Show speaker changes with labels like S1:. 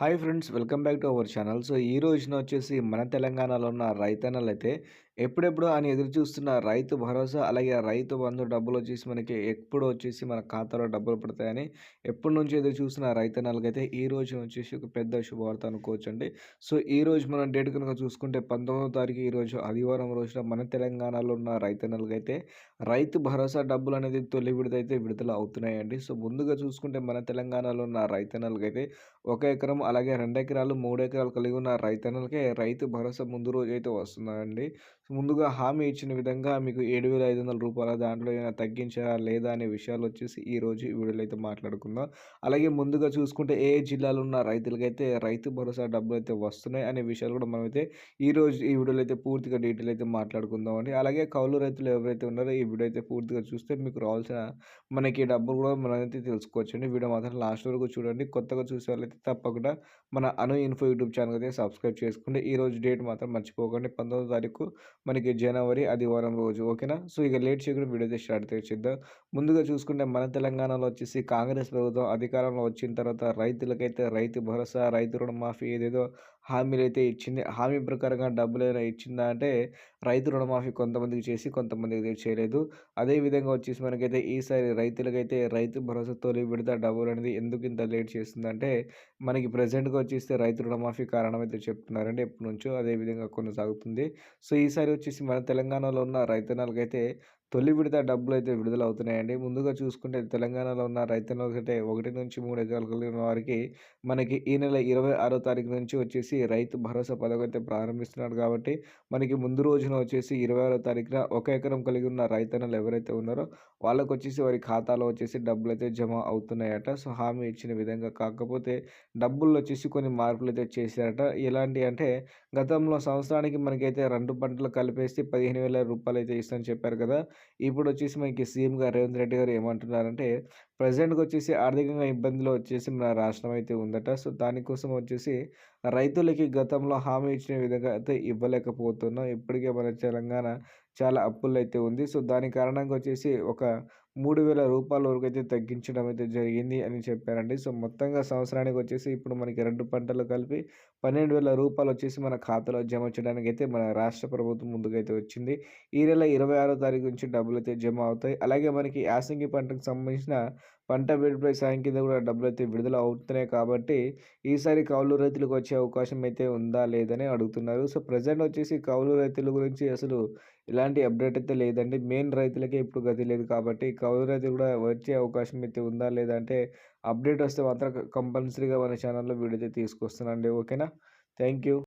S1: Hi friends welcome back to our channel. So ఈ రోజున వచ్చేసి మన తెలంగాణలో ఉన్న రైతన్నలు అయితే ఎప్పుడెప్పుడు అని ఎదురు చూస్తున్న రైతు భరోసా అలాగే రైతు బంధు డబ్బులు వచ్చేసి మనకి ఎప్పుడు వచ్చేసి మన ఖాతాలో డబ్బులు పడతాయని ఎప్పటి నుంచి ఎదురు చూస్తున్న రైతన్నలకైతే ఈ రోజున వచ్చేసి ఒక పెద్ద శుభవార్త అనుకోవచ్చండి. సో ఈ రోజు మనం డేట్ కనుక చూసుకుంటే పంతొమ్మిదో తారీఖు ఈరోజు ఆదివారం రోజున మన తెలంగాణలో ఉన్న రైతన్నలకైతే రైతు భరోసా డబ్బులు అనేది తొలి విడుదలైతే విడుదల అవుతున్నాయండి. సో ముందుగా చూసుకుంటే మన తెలంగాణలో ఉన్న రైతన్నలకైతే ఒక ఎకరం అలాగే రెండు ఎకరాలు మూడు ఎకరాలు కలిగి ఉన్న రైతన్నలకే రైతు భరోసా ముందు రోజు అయితే వస్తుందండి. ముందుగా హామీ ఇచ్చిన విధంగా మీకు ఏడు వేల ఐదు వందల రూపాయల దాంట్లో ఏమైనా తగ్గించారా లేదా అనే విషయాలు వచ్చేసి ఈ రోజు ఈ వీడియోలో అయితే మాట్లాడుకుందాం. అలాగే ముందుగా చూసుకుంటే ఏ జిల్లాలో ఉన్న రైతులకైతే రైతు భరోసా డబ్బులు అయితే వస్తున్నాయి అనే విషయాలు కూడా మనమైతే ఈ రోజు ఈ వీడియోలో అయితే పూర్తిగా డీటెయిల్ అయితే మాట్లాడుకుందాం అండి అలాగే కౌలు రైతులు ఎవరైతే ఉన్నారో ఈ వీడియో అయితే పూర్తిగా చూస్తే మీకు రావాల్సిన మనకి డబ్బులు కూడా మనమైతే తెలుసుకోవచ్చు అండి వీడియో మాత్రం లాస్ట్ వరకు చూడండి. కొత్తగా చూసే వాళ్ళైతే తప్పకుండా మన అను ఇన్ఫో యూట్యూబ్ ఛానల్ అయితే సబ్స్క్రైబ్ చేసుకోండి ఈ రోజు డేట్ మాత్రం మర్చిపోకండి. పంతొమ్మిదో తారీఖు మనకి జనవరి ఆదివారం రోజు ఓకేనా? సో ఇక లేట్ చేయకుండా వీడియో అయితే స్టార్ట్ చేద్దాం. ముందుగా చూసుకుంటే మన తెలంగాణలో వచ్చేసి కాంగ్రెస్ ప్రభుత్వం అధికారంలో వచ్చిన తర్వాత రైతులకైతే రైతు భరోసా రైతు రుణమాఫీ ఏదేదో హామీలు అయితే ఇచ్చింది. హామీ ప్రకారంగా డబ్బులు ఏమైనా ఇచ్చిందా అంటే రైతు రుణమాఫీ కొంతమందికి చేసి కొంతమందికి చేయలేదు. అదేవిధంగా వచ్చేసి మనకైతే ఈసారి రైతులకైతే రైతు భరోసా తొలి విడత డబ్బులు అనేది ఎందుకు ఇంత లేట్ చేస్తుందంటే మనకి ప్రజెంట్గా వచ్చేస్తే రైతు రుణమాఫీ కారణం అయితే చెప్తున్నారండి ఎప్పటి నుంచో. అదేవిధంగా కొనసాగుతుంది. సో ఈసారి వచ్చేసి మన తెలంగాణలో ఉన్న రైతన్నలకైతే తొలి విడత డబ్బులు అయితే విడుదల అవుతున్నాయండి ముందుగా చూసుకుంటే తెలంగాణలో ఉన్న రైతన్నలకైతే ఒకటి నుంచి మూడు ఎకరాలు కలిగిన వారికి మనకి ఈ నెల ఇరవై ఆరో తారీఖు నుంచి వచ్చేసి రైతు భరోసా పథకం అయితే ప్రారంభిస్తున్నాడు కాబట్టి మనకి ముందు రోజున వచ్చేసి ఇరవై ఆరో తారీఖున ఒక ఎకరం కలిగి ఉన్న రైతన్నలు ఎవరైతే ఉన్నారో వాళ్ళకు వచ్చేసి వారి ఖాతాలో వచ్చేసి డబ్బులు అయితే జమ అవుతున్నాయట. సో హామీ ఇచ్చిన విధంగా కాకపోతే డబ్బులు వచ్చేసి కొన్ని మార్పులు అయితే చేశారట. ఎలాంటి అంటే గతంలో సంవత్సరానికి మనకైతే రెండు పంటలు కలిపేసి పదిహేను వేల రూపాయలు అయితే ఇస్తామని చెప్పారు కదా. ఇప్పుడు వచ్చేసి మనకి సీఎం గారు రేవంత్ రెడ్డి గారు ఏమంటున్నారంటే ప్రజెంట్గా వచ్చేసి ఆర్థికంగా ఇబ్బందులు వచ్చేసి మన రాష్ట్రం అయితే ఉందట. సో దానికోసం వచ్చేసి రైతులకి గతంలో హామీ ఇచ్చిన విధంగా అయితే ఇవ్వలేకపోతున్నాం. ఇప్పటికే మన తెలంగాణ చాలా అప్పులు అయితే ఉంది. సో దాని కారణంగా వచ్చేసి ఒక మూడు వేల రూపాయల వరకు అయితే తగ్గించడం అయితే జరిగింది అని చెప్పారండి. సో మొత్తంగా సంవత్సరానికి వచ్చేసి ఇప్పుడు మనకి రెండు పంటలు కలిపి పన్నెండు వేల రూపాయలు వచ్చేసి మన ఖాతాలో జమ చేయడానికి అయితే మన రాష్ట్ర ప్రభుత్వం ముందుకైతే వచ్చింది. ఈ నెల ఇరవై ఆరో తారీఖు నుంచి డబ్బులు అయితే జమ అవుతాయి. అలాగే మనకి యాసంగి పంటకు సంబంధించిన పంట బీడుపై సాయం కింద కూడా డబ్బులు అయితే విడుదల అవుతున్నాయి కాబట్టి ఈసారి కౌలు రైతులకు వచ్చే అవకాశం అయితే ఉందా లేదని అడుగుతున్నారు. సో ప్రజెంట్ వచ్చేసి కౌలు రైతుల గురించి అసలు ఎలాంటి అప్డేట్ అయితే లేదండి. మెయిన్ రైతులకే ఇప్పుడు గతి లేదు కాబట్టి కవరేజ్ కూడా వచ్చే అవకాశం అయితే ఉందా? లేదంటే అప్డేట్ వస్తే మాత్రం కంపల్సరీగా మన ఛానల్లో వీడియో అయితే తీసుకొస్తానండి ఓకేనా? Thank you.